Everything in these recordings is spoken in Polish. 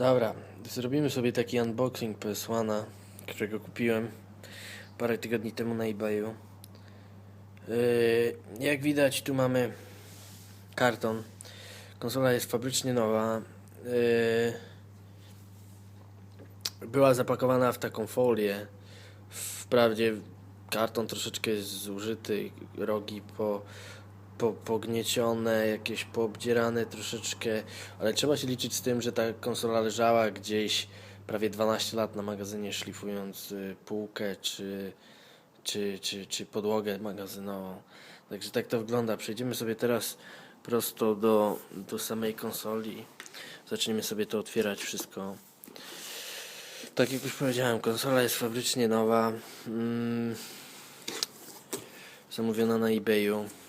Dobra, zrobimy sobie taki unboxing PS1, którego kupiłem parę tygodni temu na eBayu. Yy, jak widać, tu mamy karton. Konsola jest fabrycznie nowa. Yy, była zapakowana w taką folię. Wprawdzie karton troszeczkę zużyty, rogi po, po, pogniecione, jakieś poobdzierane troszeczkę, ale trzeba się liczyć z tym, że ta konsola leżała gdzieś prawie 12 lat na magazynie, szlifując y, półkę czy, czy, czy, czy podłogę magazynową. Także tak to wygląda. Przejdziemy sobie teraz prosto do, do samej konsoli. Zaczniemy sobie to otwierać wszystko. Tak jak już powiedziałem, konsola jest fabrycznie nowa. Mm, zamówiona na eBayu.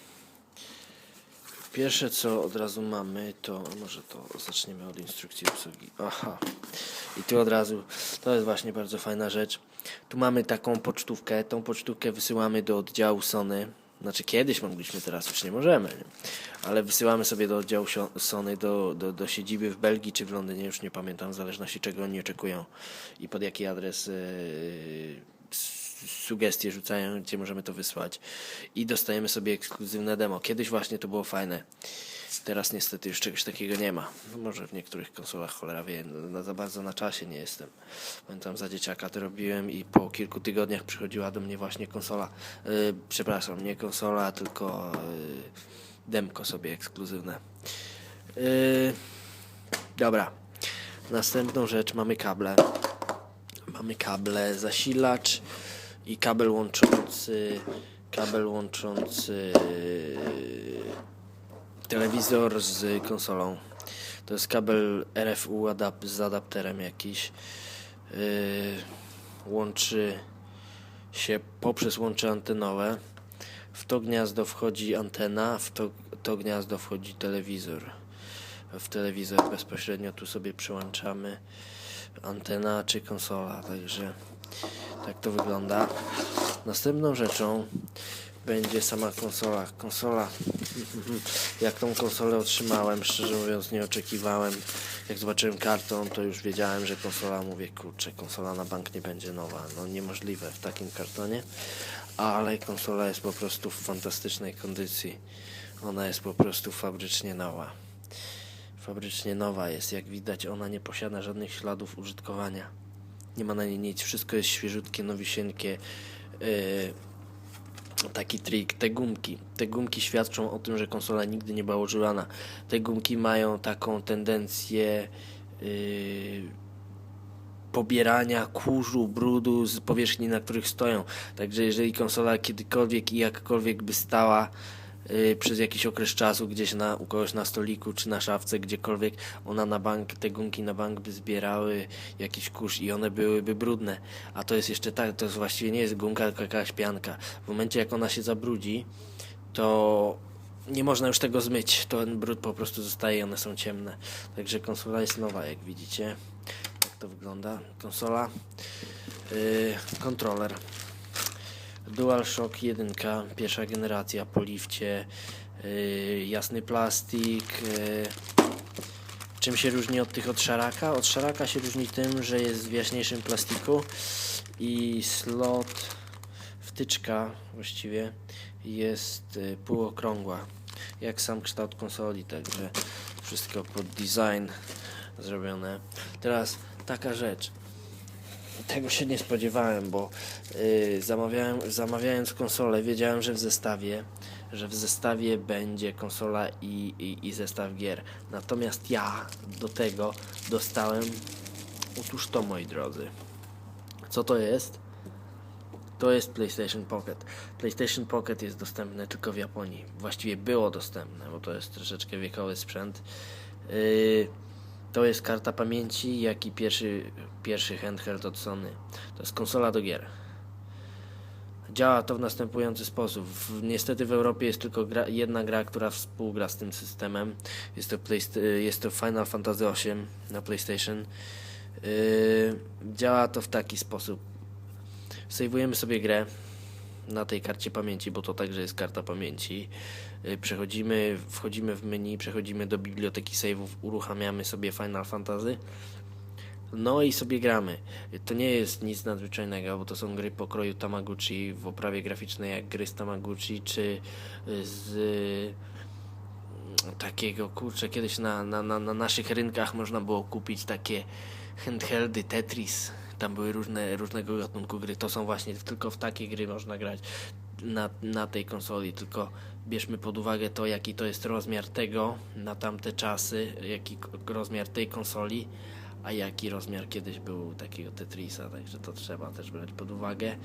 Pierwsze co od razu mamy to, może to zaczniemy od instrukcji obsługi. Aha. I tu od razu, to jest właśnie bardzo fajna rzecz. Tu mamy taką pocztówkę. Tą pocztówkę wysyłamy do oddziału Sony. Znaczy kiedyś mogliśmy, teraz już nie możemy. Nie? Ale wysyłamy sobie do oddziału Sony, do, do, do siedziby w Belgii czy w Londynie, już nie pamiętam, w zależności czego oni oczekują i pod jaki adres yy, sugestie rzucają, gdzie możemy to wysłać i dostajemy sobie ekskluzywne demo. Kiedyś właśnie to było fajne. Teraz niestety już czegoś takiego nie ma. No może w niektórych konsolach cholera wie, no, za bardzo na czasie nie jestem. Pamiętam za dzieciaka to robiłem i po kilku tygodniach przychodziła do mnie właśnie konsola. Yy, przepraszam, nie konsola, tylko yy, demko sobie ekskluzywne. Yy, dobra. Następną rzecz mamy kable. Mamy kable zasilacz i kabel łączący kabel łączący telewizor z konsolą. To jest kabel RFU adap z adapterem jakiś. Yy, łączy się poprzez łącze antenowe. W to gniazdo wchodzi antena, w to, to gniazdo wchodzi telewizor. W telewizor bezpośrednio tu sobie przyłączamy antena czy konsola, także tak to wygląda. Następną rzeczą będzie sama konsola. Konsola, jak tą konsolę otrzymałem, szczerze mówiąc nie oczekiwałem. Jak zobaczyłem karton, to już wiedziałem, że konsola, mówię, kurczę, konsola na bank nie będzie nowa. No niemożliwe w takim kartonie. Ale konsola jest po prostu w fantastycznej kondycji. Ona jest po prostu fabrycznie nowa. Fabrycznie nowa jest, jak widać, ona nie posiada żadnych śladów użytkowania. Nie ma na niej nic, wszystko jest świeżutkie, nowisieńkie. Yy, taki trik, te gumki. Te gumki świadczą o tym, że konsola nigdy nie była używana. Te gumki mają taką tendencję yy, pobierania kurzu, brudu z powierzchni, na których stoją. Także jeżeli konsola kiedykolwiek i jakkolwiek by stała przez jakiś okres czasu gdzieś na, u kogoś na stoliku czy na szafce, gdziekolwiek, ona na bank, te gumki na bank by zbierały jakiś kurz i one byłyby brudne. A to jest jeszcze tak, to jest właściwie nie jest gumka, tylko jakaś pianka. W momencie jak ona się zabrudzi, to nie można już tego zmyć. Ten brud po prostu zostaje i one są ciemne. Także konsola jest nowa, jak widzicie. Tak to wygląda. Konsola. Yy, kontroler. DualShock 1, pierwsza generacja po lifcie. Yy, jasny plastik. Yy, Czym się różni od tych od szaraka? Od szaraka się różni tym, że jest w jaśniejszym plastiku i slot, wtyczka właściwie jest y, półokrągła, jak sam kształt konsoli, także wszystko pod design zrobione. Teraz taka rzecz. Tego się nie spodziewałem, bo yy, zamawiałem, zamawiając konsolę, wiedziałem, że w zestawie, że w zestawie będzie konsola i, i, i zestaw gier. Natomiast ja do tego dostałem, otóż to moi drodzy. Co to jest? To jest PlayStation Pocket. PlayStation Pocket jest dostępne tylko w Japonii. Właściwie było dostępne, bo to jest troszeczkę wiekowy sprzęt. Yy, to jest karta pamięci, jak i pierwszy, pierwszy handheld od Sony. To jest konsola do gier. Działa to w następujący sposób. Niestety w Europie jest tylko gra, jedna gra, która współgra z tym systemem. Jest to, Playst- y, jest to Final Fantasy VIII na PlayStation. Yy, działa to w taki sposób. Sejwujemy sobie grę na tej karcie pamięci, bo to także jest karta pamięci. Y, Przechodzimy, wchodzimy w menu, przechodzimy do biblioteki save'ów, uruchamiamy sobie Final Fantasy No i sobie gramy. To nie jest nic nadzwyczajnego, bo to są gry pokroju Tamaguchi w oprawie graficznej jak gry z Tamaguchi, czy z mm, takiego, kurczę, kiedyś na, na, na, na naszych rynkach można było kupić takie handheldy Tetris. Tam były różne, różnego gatunku gry. To są właśnie, tylko w takie gry można grać na, na tej konsoli, tylko bierzmy pod uwagę to, jaki to jest rozmiar tego na tamte czasy, jaki rozmiar tej konsoli, a jaki rozmiar kiedyś był takiego Tetrisa, także to trzeba też brać pod uwagę.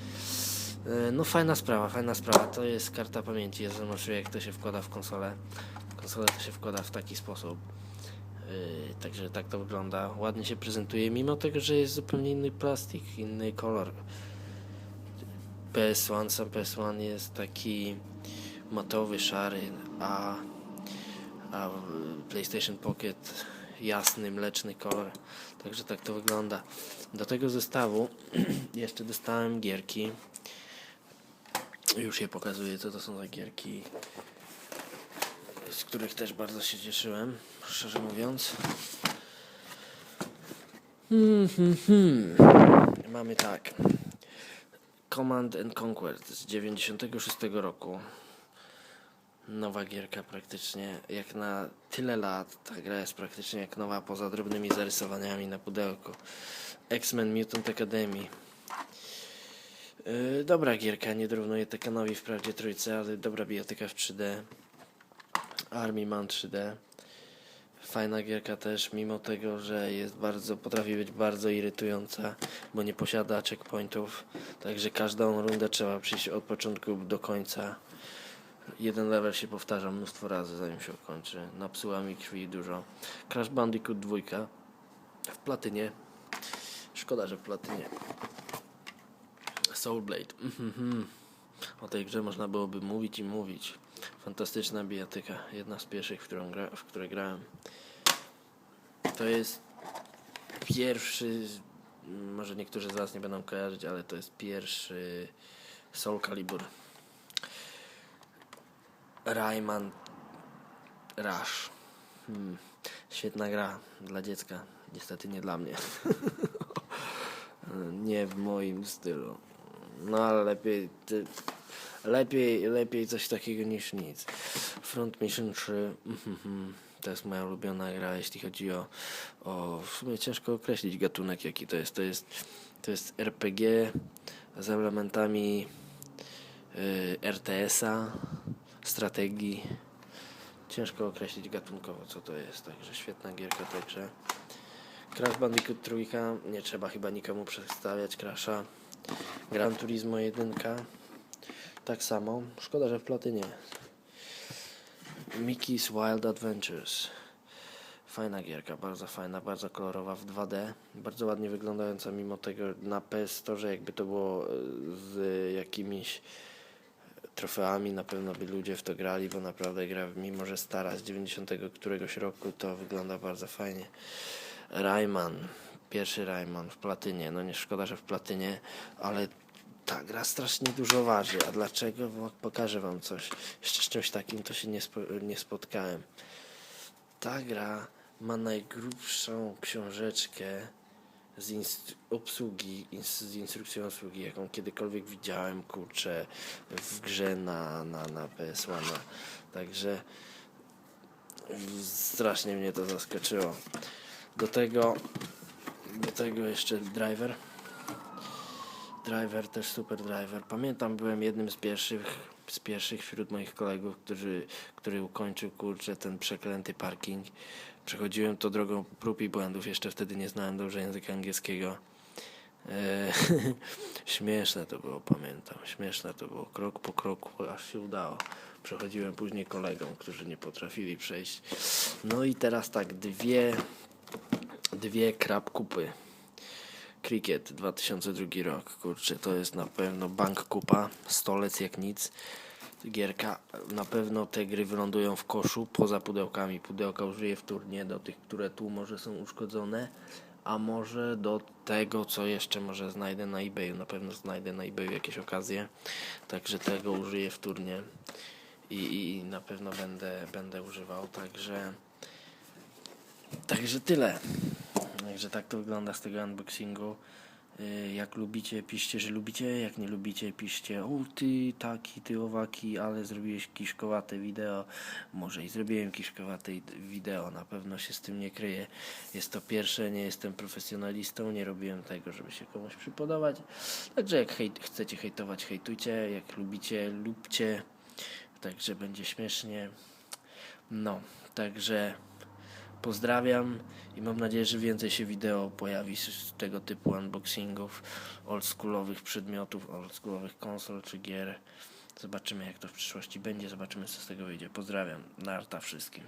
E, No fajna sprawa, fajna sprawa. To jest karta pamięci. Ja zobaczyłem jak to się wkłada w konsolę. Konsolę to się wkłada w taki sposób. Yy, Także tak to wygląda. Ładnie się prezentuje, mimo tego, że jest zupełnie inny plastik, inny kolor. PS1, sam PS1 jest taki matowy, szary, a, a PlayStation Pocket jasny, mleczny kolor. Także tak to wygląda. Do tego zestawu jeszcze dostałem gierki. Już je pokazuję, co to są za gierki, z których też bardzo się cieszyłem, szczerze mówiąc. Hmm, hmm, hmm. Mamy tak. Command and Conquer z 96 roku. Nowa gierka praktycznie. Jak na tyle lat ta gra jest praktycznie jak nowa poza drobnymi zarysowaniami na pudełku. X-Men Mutant Academy. Yy, dobra gierka, nie dorównuje Tekkenowi wprawdzie trójce, ale dobra bijatyka w 3D. Army Man 3D. Fajna gierka też, mimo tego, że jest bardzo, potrafi być bardzo irytująca, bo nie posiada checkpointów, także każdą rundę trzeba przyjść od początku do końca. Jeden level się powtarza mnóstwo razy, zanim się ukończy. Napsuła mi krwi dużo. Crash Bandicoot 2 w platynie. Szkoda, że w platynie. Soul Blade. Mhm. O tej grze można byłoby mówić i mówić. Fantastyczna bijatyka. Jedna z pierwszych, w, którą gra, w które grałem. To jest pierwszy, może niektórzy z Was nie będą kojarzyć, ale to jest pierwszy Soul Calibur. Rayman Rush. Hmm. Świetna gra dla dziecka. Niestety nie dla mnie. nie w moim stylu. No ale lepiej, ty, lepiej, lepiej coś takiego niż nic. Front Mission 3. mhm, To jest moja ulubiona gra, jeśli chodzi o, o. W sumie ciężko określić gatunek, jaki to jest. To jest, to jest RPG z elementami y, RTS-a, strategii. Ciężko określić gatunkowo, co to jest. Także świetna gierka także. Crash Bandicoot trójka, nie trzeba chyba nikomu przedstawiać Crasha. Gran Turismo 1, tak samo. Szkoda, że w platynie. Mickey's Wild Adventures. Fajna gierka, bardzo fajna, bardzo kolorowa w 2D, bardzo ładnie wyglądająca mimo tego na PS Store jakby to było e, z jakimiś trofeami na pewno by ludzie w to grali, bo naprawdę gra, mimo że stara z 90 któregoś roku, to wygląda bardzo fajnie. Rayman, pierwszy Rayman w platynie, no nie szkoda, że w platynie, ale ta gra strasznie dużo waży. A dlaczego? Bo pokażę wam coś. Jeszcze z czymś takim to się nie, spo, nie spotkałem. Ta gra ma najgrubszą książeczkę z instru- obsługi, ins- z instrukcją obsługi, jaką kiedykolwiek widziałem, kurczę, w grze na, na, na PS1. Także strasznie mnie to zaskoczyło. Do tego, do tego jeszcze driver. Driver, też super driver. Pamiętam, byłem jednym z pierwszych, z pierwszych wśród moich kolegów, który, który ukończył, kurczę, ten przeklęty parking. Przechodziłem to drogą prób i błędów, jeszcze wtedy nie znałem dobrze języka angielskiego. Eee, śmieszne to było, pamiętam. Śmieszne to było, krok po kroku, aż się udało. Przechodziłem później kolegom, którzy nie potrafili przejść. No i teraz tak, dwie, dwie krab kupy. Cricket 2002 rok, kurczę, to jest na pewno bank kupa, stolec jak nic. Gierka, na pewno te gry wylądują w koszu poza pudełkami. Pudełka użyję wtórnie do tych, które tu może są uszkodzone, a może do tego, co jeszcze może znajdę na eBayu. Na pewno znajdę na eBayu jakieś okazje, także tego użyję wtórnie i, i na pewno będę, będę używał, także Także tyle. Także tak to wygląda z tego unboxingu. Y, Jak lubicie, piszcie, że lubicie. Jak nie lubicie, piszcie, o ty taki, ty owaki, ale zrobiłeś kiszkowate wideo. Może i zrobiłem kiszkowate wideo, na pewno się z tym nie kryję. Jest to pierwsze, nie jestem profesjonalistą, nie robiłem tego, żeby się komuś przypodobać. Także jak hejt, chcecie hejtować, hejtujcie. Jak lubicie, lubcie. Także będzie śmiesznie. No, także pozdrawiam i mam nadzieję, że więcej się wideo pojawi z tego typu unboxingów oldschoolowych przedmiotów, oldschoolowych konsol czy gier. Zobaczymy jak to w przyszłości będzie, zobaczymy co z tego wyjdzie. Pozdrawiam, narta wszystkim.